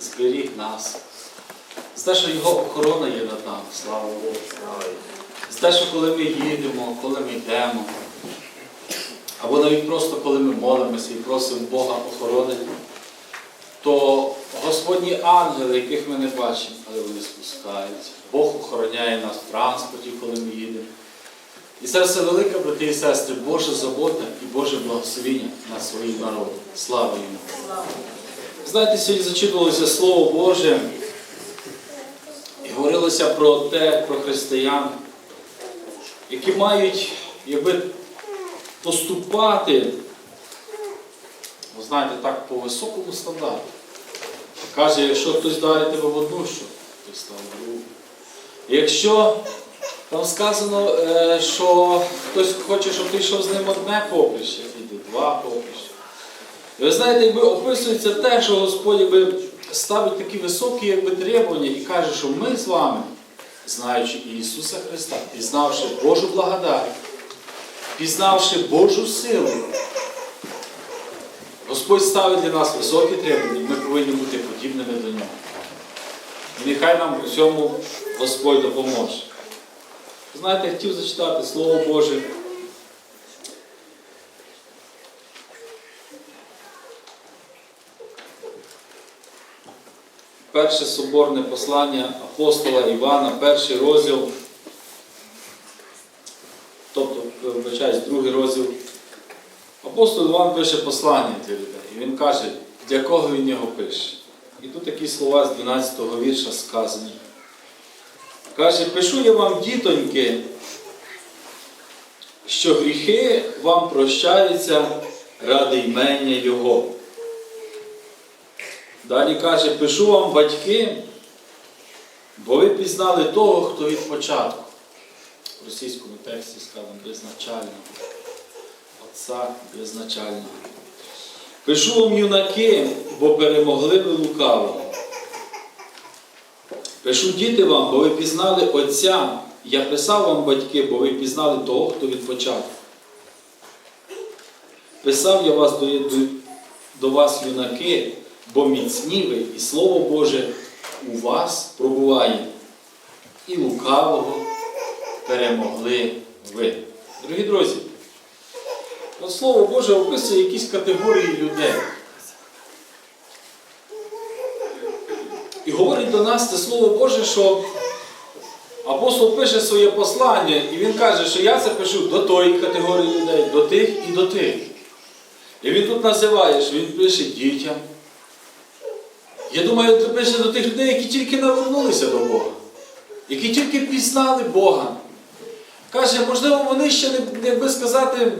зберіг нас. За те, що Його охорона є над нами, слава Богу. За те, що коли ми їдемо, коли ми йдемо, або навіть просто коли ми молимося і просимо Бога охоронити, то Господні ангели, яких ми не бачимо, але вони спускаються. Бог охороняє нас в транспорті, коли ми їдемо. І це все велика, брати і сестри, Божа забота і Боже благословіння на своїм народом. Слава йому! Знаєте, сьогодні зачитувалося Слово Боже і говорилося про те, про християн, які мають якби, поступати, ви знаєте, так, по високому стандарту. Каже, якщо хтось дарить тебе в одну, що ти став другу. Якщо там сказано, е, що хтось хоче, щоб ти йшов з ним одне поприще, іди два поприща. Ви знаєте, якби описується те, що Господь якби, ставить такі високі якби, требування і каже, що ми з вами, знаючи Ісуса Христа, пізнавши Божу благодать, пізнавши Божу силу, Господь ставить для нас високі требування, ми повинні бути подібними до нього. І нехай нам у цьому Господь допоможе. Знаєте, я хотів зачитати Слово Боже. Перше соборне послання апостола Івана, перший розділ, тобто, вибачаюсь, другий розділ. Апостол Іван пише послання для людей. І він каже, для кого він його пише. І тут такі слова з 12-го вірша сказані. Каже, пишу я вам, дітоньки, що гріхи вам прощаються ради імення Його. Далі каже, пишу вам, батьки, бо ви пізнали того, хто від початку. В російському тексті сказано безначально. Отця безначально. Пишу вам, юнаки, бо перемогли ви лукавого. Пишу діти вам, бо ви пізнали Отця. Я писав вам, батьки, бо ви пізнали того, хто від початку. Писав я вас до, до вас, юнаки, бо міцні ви, і Слово Боже у вас пробуває. І лукавого перемогли ви. Дорогі друзі, от Слово Боже описує якісь категорії людей. І говорить до нас це Слово Боже, що апостол пише своє послання, і він каже, що я це пишу до тої категорії людей, до тих і до тих. І він тут називає, що він пише дітям. Я думаю, він пише до тих людей, які тільки навернулися до Бога, які тільки пізнали Бога. Каже, можливо, вони ще, не, як би сказати,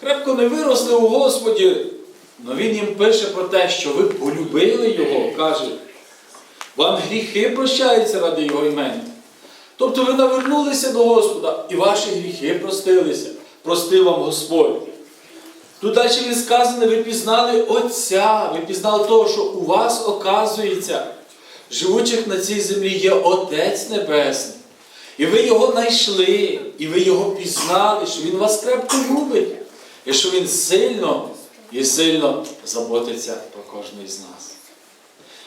крепко не виросли у Господі, але він їм пише про те, що ви полюбили Його, каже. Вам гріхи прощаються ради Його імені. Тобто ви навернулися до Господа і ваші гріхи простилися. Простив вам Господь. Тут далі він сказано, ви пізнали Отця, ви пізнали того, що у вас, оказується, живучих на цій землі є Отець Небесний. І ви його знайшли, і ви його пізнали, що Він вас крепко любить, і що Він сильно і сильно заботиться про кожного із нас.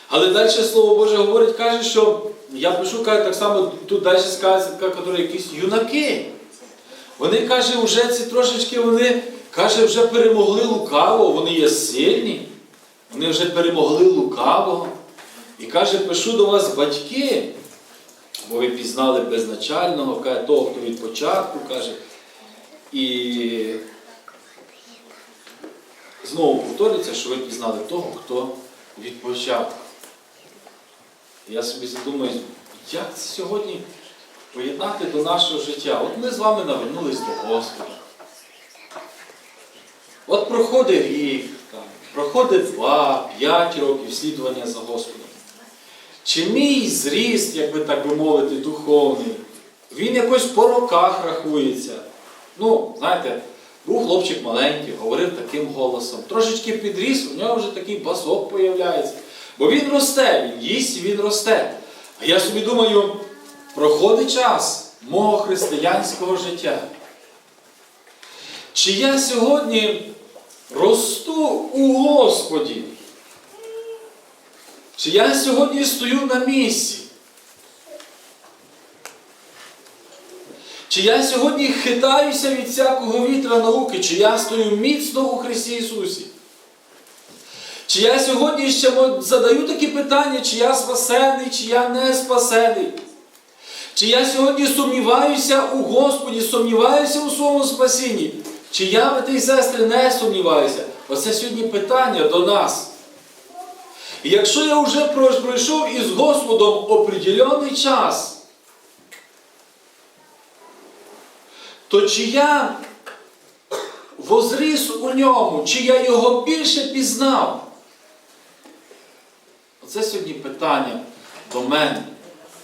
Але далі Слово Боже говорить, каже, що я пишу каже, так само тут далі сказано, які якісь юнаки. Вони каже, вже ці трошечки вони каже, вже перемогли лукавого, вони є сильні, вони вже перемогли лукавого. І каже, пишу до вас батьки, бо ви пізнали безначального, каже, того, хто від початку каже. І знову повторюється, що ви пізнали того, хто від початку. Я собі задумаю, як сьогодні поєднати до нашого життя? От ми з вами навернулись до Господа. От проходить рік, там, проходить два, п'ять років слідування за Господом. Чи мій зріст, як би так би мовити, духовний, він якось по роках рахується. Ну, знаєте, був хлопчик маленький, говорив таким голосом. Трошечки підріс, у нього вже такий басок появляється. Бо він росте, він їсть він росте. А я собі думаю, проходить час мого християнського життя. Чи я сьогодні росту у Господі? Чи я сьогодні стою на місці? Чи я сьогодні хитаюся від всякого вітра науки, чи я стою міцно у Христі Ісусі? Чи я сьогодні ще задаю такі питання, чи я спасений, чи я не спасений? Чи я сьогодні сумніваюся у Господі, сумніваюся у своєму спасінні? Чи я, брати і сестри, не сумніваюся? Оце сьогодні питання до нас. І якщо я вже пройшов із Господом определений час, то чи я возріс у ньому, чи я його більше пізнав? Оце сьогодні питання до мене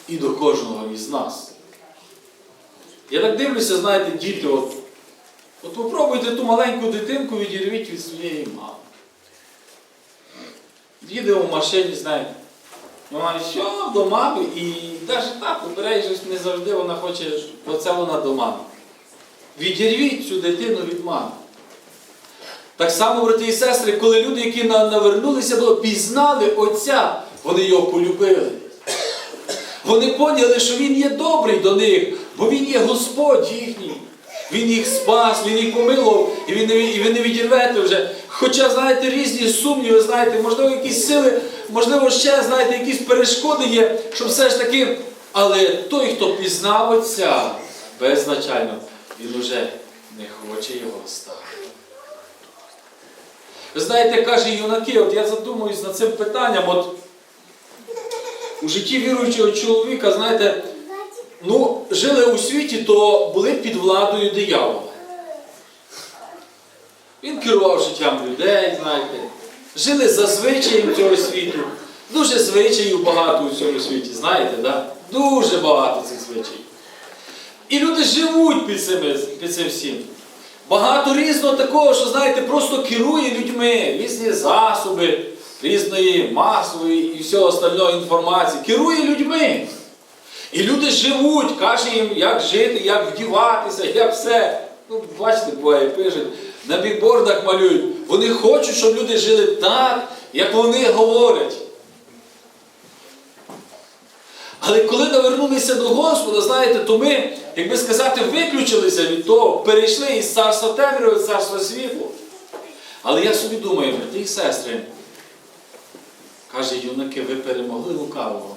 і до кожного із нас. Я так дивлюся, знаєте, діти, от, от попробуйте ту маленьку дитинку відірвіть від своєї мами. Їде в машині, знаєте. Вона що до мами, і навіть так, обережно не завжди вона хоче, оце вона до мами. Відірвіть цю дитину від мами. Так само, брати і сестри, коли люди, які навернулися до пізнали Отця, вони його полюбили. Вони поняли, що Він є добрий до них, бо Він є Господь їхній. Він їх спас, Він їх помилував, і він і ви не відірвете вже. Хоча, знаєте, різні сумніви, знаєте, можливо, якісь сили, можливо, ще, знаєте, якісь перешкоди є, що все ж таки. Але той, хто пізнав Отця беззначально, він уже не хоче його ставити. Ви знаєте, каже юнаки, от я задумуюсь над цим питанням, от у житті віруючого чоловіка, знаєте, ну, жили у світі, то були під владою диявола. Він керував життям людей, знаєте, жили за звичаєм цього світу. Дуже звичаїв багато у цьому світі, знаєте, да? дуже багато цих звичаїв. І люди живуть під цим, під цим всім. Багато різного такого, що, знаєте, просто керує людьми, різні засоби, різної масової і всього остального інформації. Керує людьми. І люди живуть, каже їм, як жити, як вдіватися, як все. Ну, бачите, буває, пишуть, на бікбордах малюють. Вони хочуть, щоб люди жили так, як вони говорять. Але коли навернулися до Господа, знаєте, то ми, як би сказати, виключилися від того, перейшли із царства темряви в царство світло. Але я собі думаю, брати і сестри, каже юнаки, ви перемогли лукавого.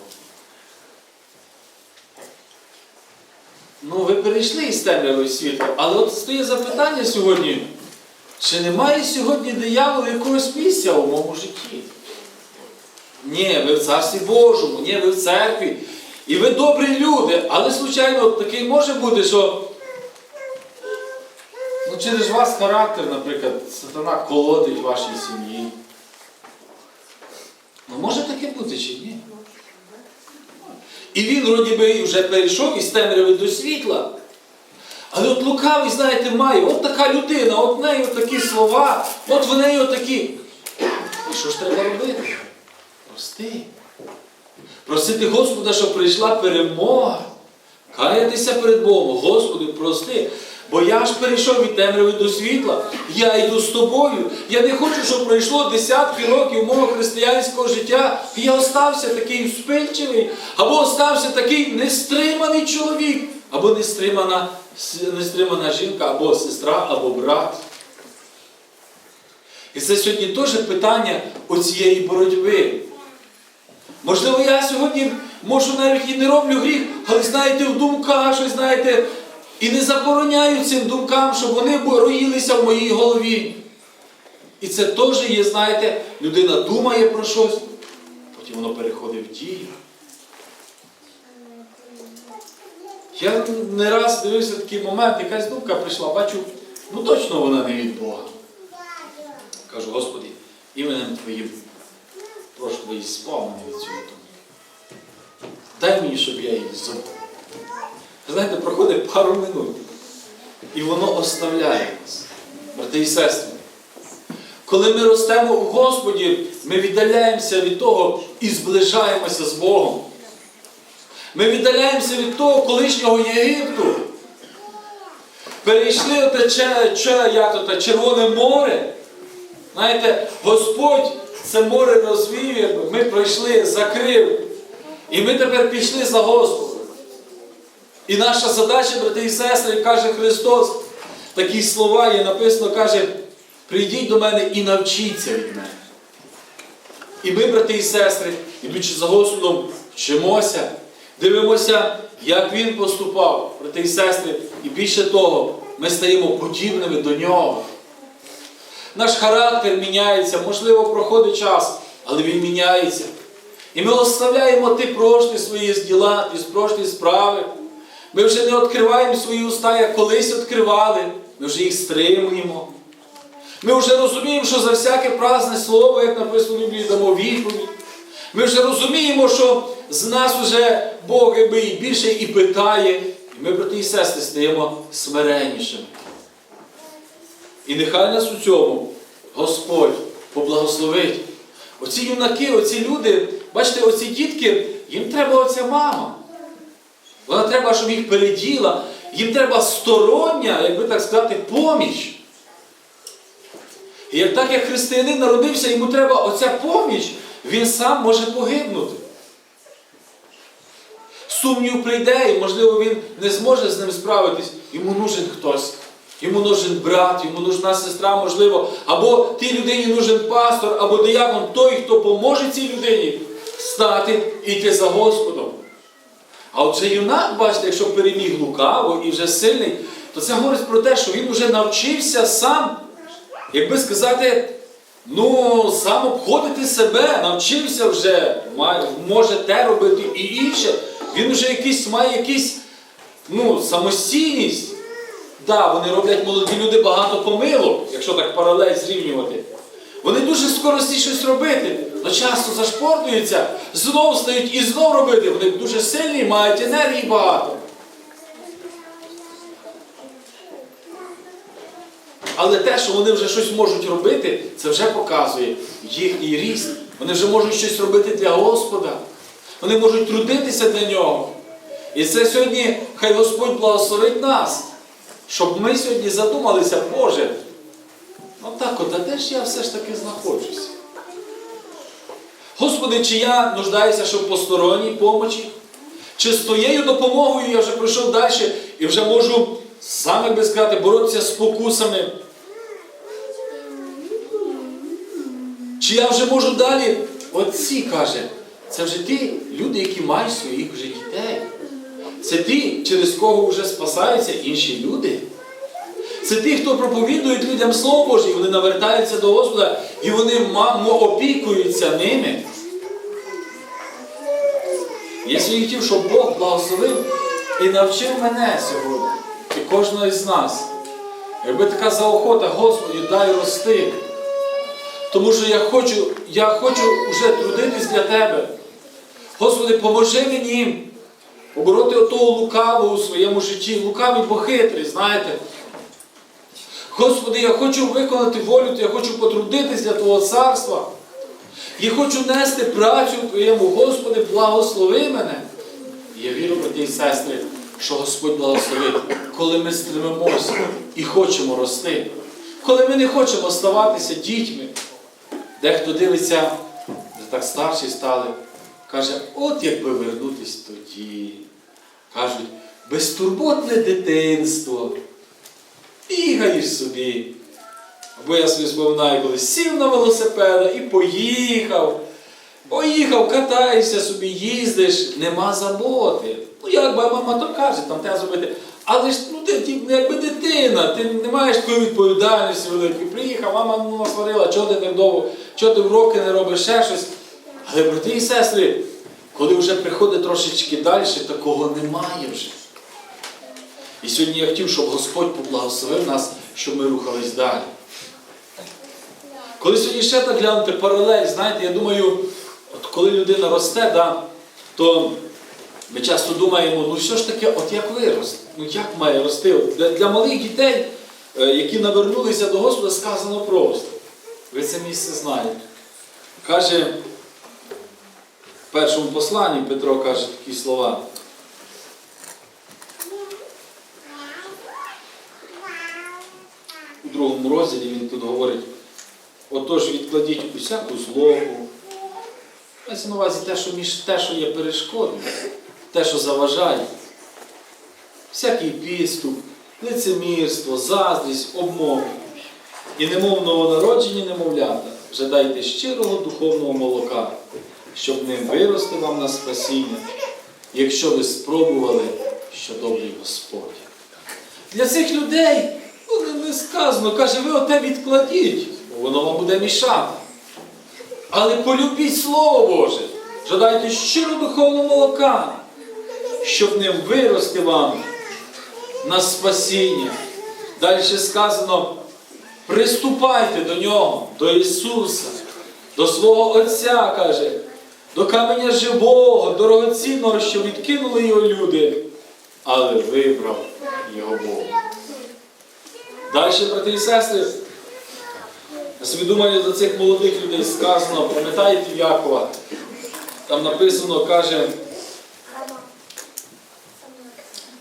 Ну, ви перейшли із темряви в світло, але от стає запитання сьогодні, чи немає сьогодні диявола якогось місця у моєму житті? Ні, ви в Царстві Божому, ні, ви в церкві. І ви добрі люди, але, случайно, такий може бути, що ну, через вас характер, наприклад, сатана колодить вашій сім'ї. Ну, може таке бути чи ні? І він, вроді би, вже перейшов із темряви до світла. Але от лукавий, знаєте, має, от така людина, от в неї такі слова, от в неї такі. І що ж треба робити? Прости. Просити Господа, щоб прийшла перемога. Каятися перед Богом. Господи, прости. Бо я ж перейшов від темряви до світла. Я йду з тобою. Я не хочу, щоб пройшло десятки років мого християнського життя. І я остався такий вспильчивий, або остався такий нестриманий чоловік, або нестримана, нестримана жінка, або сестра, або брат. І це сьогодні теж питання оцієї боротьби. Можливо, я сьогодні можу навіть і не роблю гріх, але знаєте, в думках щось, знаєте, і не забороняю цим думкам, щоб вони роїлися в моїй голові. І це теж є, знаєте, людина думає про щось, потім воно переходить в дію. Я не раз дивився такий момент, якась думка прийшла, бачу, ну точно вона не від Бога. Кажу, Господи, іменем Твоїм прошу ви спав від цього думки. Дай мені, щоб я її забув. Знаєте, проходить пару минут. І воно оставляє нас, брати і сестри. Коли ми ростемо у Господі, ми віддаляємося від того і зближаємося з Богом. Ми віддаляємося від того колишнього Єгипту. Перейшли оте, че, че, як то, те Червоне море. Знаєте, Господь це море розвів, ми пройшли, закрив. І ми тепер пішли за Господом. І наша задача, брати і сестри, каже Христос, такі слова є написано, каже, прийдіть до мене і навчіться від мене. І ми, брати і сестри, ідучи за Господом, вчимося, дивимося, як Він поступав, брати і сестри, і більше того, ми стаємо подібними до нього. Наш характер міняється, можливо, проходить час, але він міняється. І ми оставляємо ті прошлі свої діла, ті прошлі справи. Ми вже не відкриваємо свої уста, як колись відкривали, ми вже їх стримуємо. Ми вже розуміємо, що за всяке празне слово, як написано в Біблії, дамо відповідь. Ми вже розуміємо, що з нас вже Бог якби і більше і питає. І ми, брати і сестри, стаємо смиреннішими. І нехай нас у цьому Господь поблагословить. Оці юнаки, оці люди, бачите, оці дітки, їм треба оця мама. Вона треба, щоб їх переділа. Їм треба стороння, як би так сказати, поміч. І як так як християнин народився, йому треба оця поміч, він сам може погибнути. Сумнів прийде, і, можливо, він не зможе з ним справитись. Йому нужен хтось. Йому нужен брат, йому нужна сестра, можливо, або тій людині нужен пастор, або диякон, той, хто поможе цій людині стати і йти за Господом. А от же юнак, бачите, якщо переміг лукаво і вже сильний, то це говорить про те, що він вже навчився сам, як би сказати, ну, сам обходити себе, навчився вже, може те робити і інше. Він вже якийсь має якийсь, ну, самостійність. Да, вони роблять молоді люди багато помилок, якщо так паралель зрівнювати. Вони дуже скоро всі щось робити, часто зашпортуються, знов стають і знов робити. Вони дуже сильні, мають енергії багато. Але те, що вони вже щось можуть робити, це вже показує їхній ріст. Вони вже можуть щось робити для Господа. Вони можуть трудитися для нього. І це сьогодні хай Господь благословить нас, щоб ми сьогодні задумалися, Боже, ну так от, а де ж я все ж таки знаходжуся? Господи, чи я нуждаюся, що в посторонній помочі? Чи з твоєю допомогою я вже пройшов далі і вже можу саме би сказати, боротися з спокусами? Чи я вже можу далі? Отці каже, це вже ті люди, які мають своїх вже дітей. Це ті, через кого вже спасаються інші люди. Це ті, хто проповідують людям Слово Боже, і вони навертаються до Господа, і вони мамо опікуються ними. Я сьогодні хотів, щоб Бог благословив і навчив мене сьогодні, і кожного із нас. Якби така заохота, Господі, дай рости. Тому що я хочу, я хочу вже трудитись для Тебе. Господи, поможи мені побороти отого лукавого у своєму житті. Лукавий, бо знаєте. Господи, я хочу виконати волю, я хочу потрудитись для Твого царства. Я хочу нести працю Твоєму, Господи, благослови мене. Я вірю, брати і сестри, що Господь благословить, коли ми стремимося і хочемо рости, коли ми не хочемо ставатися дітьми. Дехто дивиться, вже так старші стали, каже, от якби вернутись тоді. Кажуть, безтурботне дитинство. Бігаєш собі. Або я собі споминаю, коли сів на велосипеда і поїхав. Поїхав, катаєшся собі, їздиш, нема заботи. Ну, як би мама то каже, там треба зробити. Але ж ну, ти, якби дитина, ти не маєш такої відповідальності великої. Приїхав, мама ну, насварила, чого ти так довго, чого ти уроки не робиш, ще щось. Але, брати і сестри, коли вже приходить трошечки далі, такого немає вже. І сьогодні я хотів, щоб Господь поблагословив нас, щоб ми рухались далі. Коли сьогодні ще так глянути паралель, знаєте, я думаю, от коли людина росте, да, то ми часто думаємо, ну що ж таке, от як вирости? Ну як має рости? Для, для малих дітей, е, які навернулися до Господа, сказано просто. Ви це місце знаєте. Каже, в першому посланні Петро каже такі слова. У другому розділі він тут говорить, отож відкладіть усяку злобу. Мається на увазі те, що між те, що є перешкодою, те, що заважає. Всякий підступ, лицемірство, заздрість, обмови. І немов новонароджені немовлята, жадайте щирого духовного молока, щоб ним вирости вам на спасіння, якщо ви спробували, що добрий Господь. Для цих людей не- не сказано, каже, ви оте відкладіть, бо воно вам буде мішати. Але полюбіть Слово Боже, жадайте щиро духовного молока, щоб ним вирости вам на спасіння. Далі сказано, приступайте до нього, до Ісуса, до свого Отця, каже, до каменя живого, дорогоцінного, що відкинули його люди, але вибрав його Бог. Далі, брати і сестри, я собі думаю, до цих молодих людей сказано, пам'ятаєте Якова? Там написано, каже,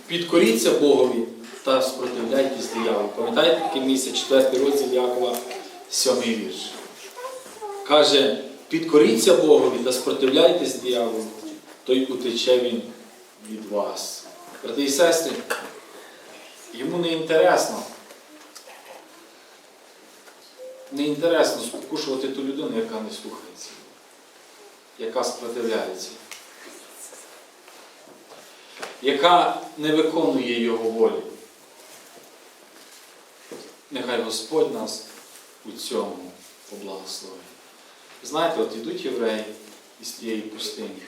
підкоріться Богові та спротивляйтесь дияволу. Пам'ятаєте таке місце, 4 розділ Якова, 7 вірш. Каже, підкоріться Богові та спротивляйтесь дияволу, то й утече він від вас. Брати і сестри, йому не інтересно. Не інтересно спокушувати ту людину, яка не слухається, яка спротивляється, яка не виконує його волі. Нехай Господь нас у цьому поблагословить. Знаєте, от ідуть євреї із тієї пустині.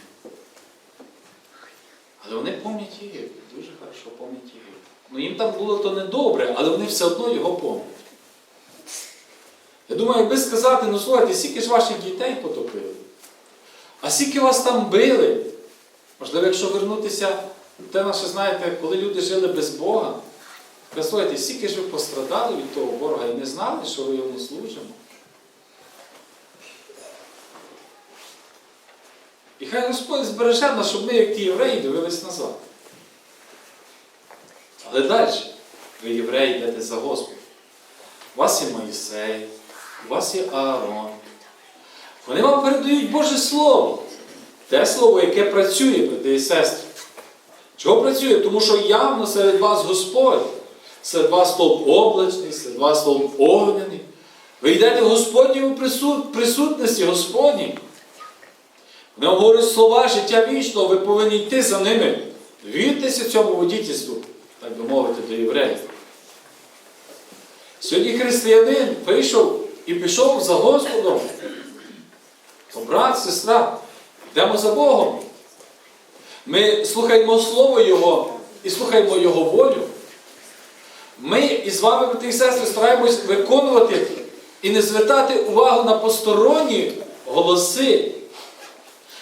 Але вони пам'ять Єгипет, дуже хорошо пам'ять Єгипет. Ну їм там було то недобре, але вони все одно його пам'ятають. Я думаю, якби сказати, ну слухайте, скільки ж ваших дітей потопили, а скільки вас там били. Можливо, якщо вернутися, те наше, знаєте, коли люди жили без Бога, ви слухайте, скільки ж ви пострадали від того ворога і не знали, що ви йому служимо. І хай Господь збереже нас, щоб ми, як ті євреї, дивились назад. Але далі, ви євреї йдете за Господом. У вас є Моїсей, у вас є Аарон. Вони вам передають Боже Слово. Те слово, яке працює, брати і сестри. Чого працює? Тому що явно серед вас Господь. Серед вас стовп облачний, серед вас стовп огняний. Ви йдете в Господньому присут, присутності Господній. Вони говорять слова життя вічного, ви повинні йти за ними. Віртеся цьому водітельству, так би мовити, до євреїв. Сьогодні християнин вийшов і пішов за Господом. То брат, сестра, йдемо за Богом. Ми слухаємо Слово Його і слухаємо Його волю. Ми із вами, брати і сестри, стараємось виконувати і не звертати увагу на посторонні голоси,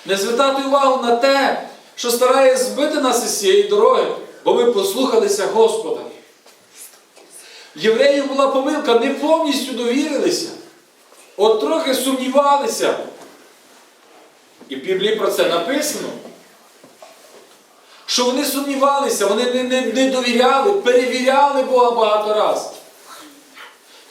не звертати увагу на те, що старає збити нас із цієї дороги, бо ми послухалися Господа. Євреїв була помилка, не повністю довірилися. От трохи сумнівалися. І в Біблії про це написано. Що вони сумнівалися, вони не, не, не довіряли, перевіряли Бога багато разів.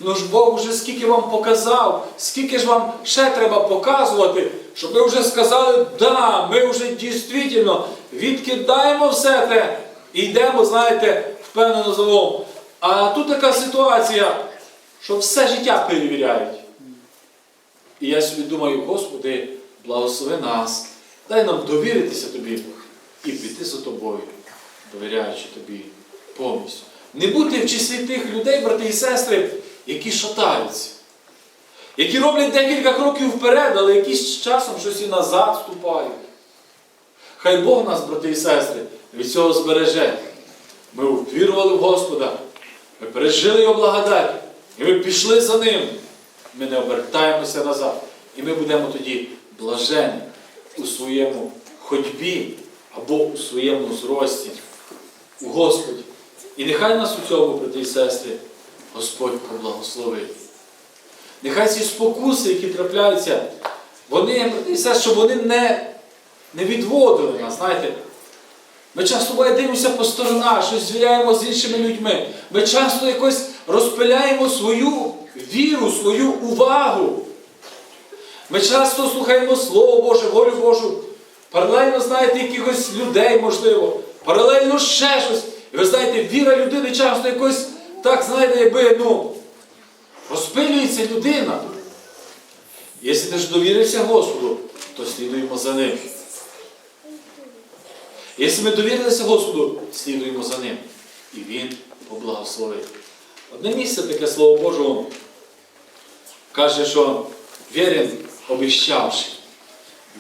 Ну ж Бог вже скільки вам показав, скільки ж вам ще треба показувати, щоб ви вже сказали, да, ми вже дійсно відкидаємо все те і йдемо, знаєте, впевнено за Богом. А тут така ситуація, що все життя перевіряють. І я собі думаю, Господи, благослови нас, дай нам довіритися Тобі і піти за тобою, довіряючи тобі повністю. Не бути в числі тих людей, брати і сестри, які шатаються, які роблять декілька кроків вперед, але якісь часом щось і назад ступають. Хай Бог нас, брати і сестри, від цього збереже. Ми увірували в Господа, ми пережили Його благодать, і ми пішли за Ним. Ми не обертаємося назад. І ми будемо тоді блажені у своєму ходьбі або у своєму зрості у Господі. І нехай нас у цьому, брати і сестри, Господь поблагословить. Нехай ці спокуси, які трапляються, вони, брати і сестри, щоб вони не, не відводили нас. знаєте. Ми часто буває, дивимося по сторонах, щось звіряємо з іншими людьми. Ми часто якось розпиляємо свою віру, свою увагу Ми часто слухаємо Слово Боже, волю Божу. Паралельно знаєте якихось людей, можливо, паралельно ще щось. І ви знаєте, віра людини часто якось так, знаєте, якби, ну, розпилюється людина. Якщо ти ж довірився Господу, то слідуємо за ним. Якщо ми довірилися Господу, слідуємо за ним. І Він поблагословить. Одне місце таке Слово Божого каже, що вірен обіщавши.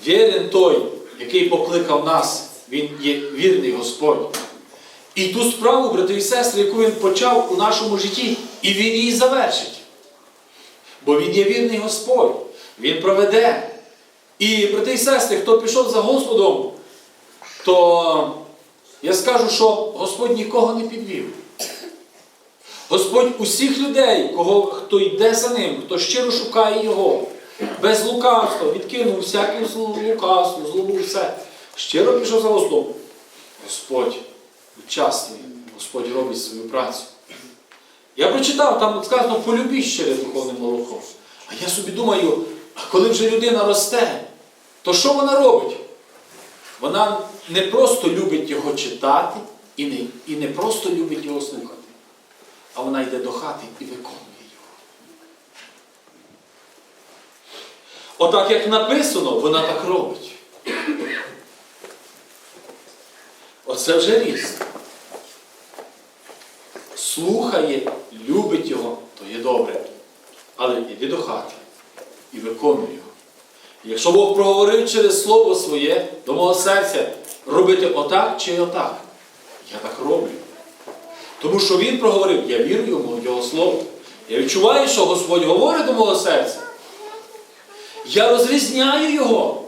Вірен той, який покликав нас, він є вірний Господь. І ту справу, брати і сестри, яку він почав у нашому житті, і він її завершить. Бо він є вірний Господь, Він проведе. І, брати і сестри, хто пішов за Господом, то я скажу, що Господь нікого не підвів. Господь усіх людей, кого, хто йде за ним, хто щиро шукає Його, без лукавства, відкинув всяке лукавство, злобу все. Щиро пішов за Господом. Господь учасний, Господь робить свою працю. Я прочитав, там сказано, полюбіть щире духовне молоко. А я собі думаю, а коли вже людина росте, то що вона робить? Вона не просто любить його читати і не, і не просто любить його слухати, а вона йде до хати і виконує його. Отак, як написано, вона так робить. Оце вже ріст. Слухає, любить його, то є добре. Але йди до хати і виконуй його. Якщо Бог проговорив через Слово своє до мого серця, робити отак чи отак, я так роблю. Тому що Він проговорив, я вірю йому, Його Слово. Я відчуваю, що Господь говорить до мого серця. Я розрізняю його.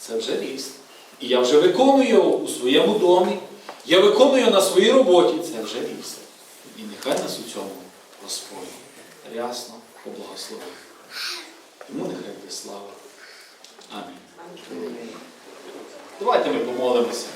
Це вже ріст. І я вже виконую його у своєму домі. Я виконую на своїй роботі. Це вже ріст. І нехай нас у цьому Господь рясно поблагословить. Йому нехай буде слава. Амінь. Давайте ми помолимося.